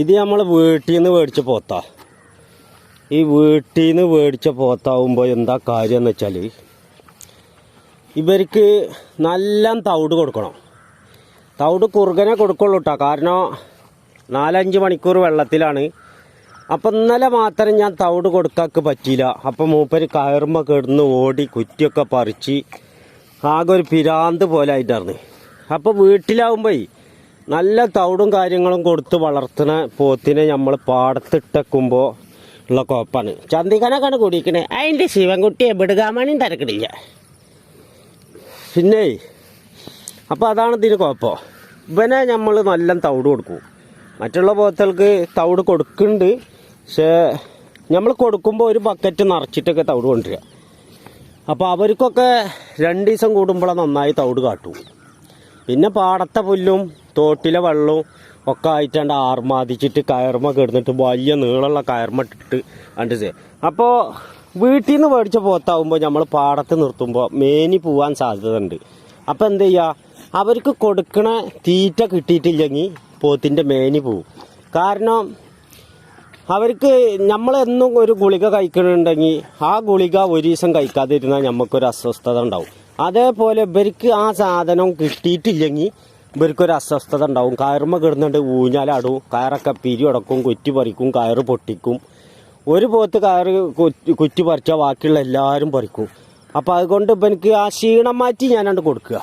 ഇത് നമ്മൾ വീട്ടിൽ നിന്ന് മേടിച്ച പോത്താ. ഈ വീട്ടിൽ നിന്ന് മേടിച്ച പോത്താവുമ്പോൾ എന്താ കാര്യം എന്ന് വെച്ചാൽ ഇവർക്ക് നല്ല തവിട് കൊടുക്കണം. തവിട് കുറുകനെ കൊടുക്കുള്ളൂ കേട്ടോ കാരണം നാലഞ്ച് മണിക്കൂർ വെള്ളത്തിലാണ്. അപ്പം ഇന്നലെ മാത്രം ഞാൻ തവിട് കൊടുക്കാക്ക് പറ്റിയില്ല. അപ്പം മൂപ്പര് കയറുമ്പോൾ കിടന്ന് ഓടി കുറ്റിയൊക്കെ പറിച്ച് ആകെ ഒരു പിരാന്ത് പോലെ ആയിട്ടായിരുന്നു. അപ്പോൾ വീട്ടിലാവുമ്പോൾ നല്ല തവിടും കാര്യങ്ങളും കൊടുത്ത് വളർത്തുന്ന പോത്തിനെ നമ്മൾ പാടത്തിട്ടക്കുമ്പോൾ ഉള്ള കുഴപ്പമാണ് ചന്തിക്കനൊക്കെയാണ് കുടിക്കണേ അതിന്റെ ശിവൻകുട്ടിയെ വിടുകാമണിയും തിരക്കിടില്ല പിന്നെ അപ്പോൾ അതാണ് ഇതിന് കുഴപ്പം ഇവനെ നമ്മൾ നല്ല തവിട് കൊടുക്കും. മറ്റുള്ള പോത്തകൾക്ക് തവിട് കൊടുക്കുന്നുണ്ട്. പക്ഷേ നമ്മൾ കൊടുക്കുമ്പോൾ ഒരു ബക്കറ്റ് നിറച്ചിട്ടൊക്കെ തവിട് കൊണ്ടുവരിക. അപ്പോൾ അവർക്കൊക്കെ രണ്ട് ദിവസം കൂടുമ്പോഴാണ് നന്നായി തവിട് കാട്ടും. പിന്നെ പാടത്തെ പുല്ലും തോട്ടിലെ വെള്ളവും ഒക്കെ ആയിട്ടാണ്ട് ആർമാദിച്ചിട്ട് കയർമ കിടന്നിട്ട് വലിയ നീളമുള്ള കയർമ ഇട്ടിട്ട് കണ്ട് അപ്പോൾ വീട്ടിൽ നിന്ന് മേടിച്ച പോത്താവുമ്പോൾ നമ്മൾ പാടത്ത് നിർത്തുമ്പോൾ മേനി പോവാൻ സാധ്യതയുണ്ട്. അപ്പോൾ എന്ത് ചെയ്യുക അവർക്ക് കൊടുക്കണ തീറ്റ കിട്ടിയിട്ടില്ലെങ്കിൽ പോത്തിന്റെ മേനി പോവും. കാരണം അവർക്ക് നമ്മളെന്നും ഒരു ഗുളിക കഴിക്കണുണ്ടെങ്കിൽ ആ ഗുളിക ഒരു ദിവസം കഴിക്കാതിരുന്നാൽ നമുക്കൊരു അസ്വസ്ഥത ഉണ്ടാവും. അതേപോലെ ഇവർക്ക് ആ സാധനം കിട്ടിയിട്ടില്ലെങ്കിൽ ഇവർക്കൊരു അസ്വസ്ഥത ഉണ്ടാവും. കയറുമ്പോൾ കിടന്നുണ്ട് ഊഞ്ഞാലാടും കയറൊക്കെ പിരി ഉടക്കും കുറ്റി പറിക്കും കയറ് പൊട്ടിക്കും. ഒരു പോത്ത് കയറ് കുറ്റി പറിച്ചാൽ ബാക്കിയുള്ള എല്ലാവരും പറിക്കും. അപ്പോൾ അതുകൊണ്ട് ഇപ്പം എനിക്ക് ആ ക്ഷീണം മാറ്റി ഞാനണ്ട് കൊടുക്കുക.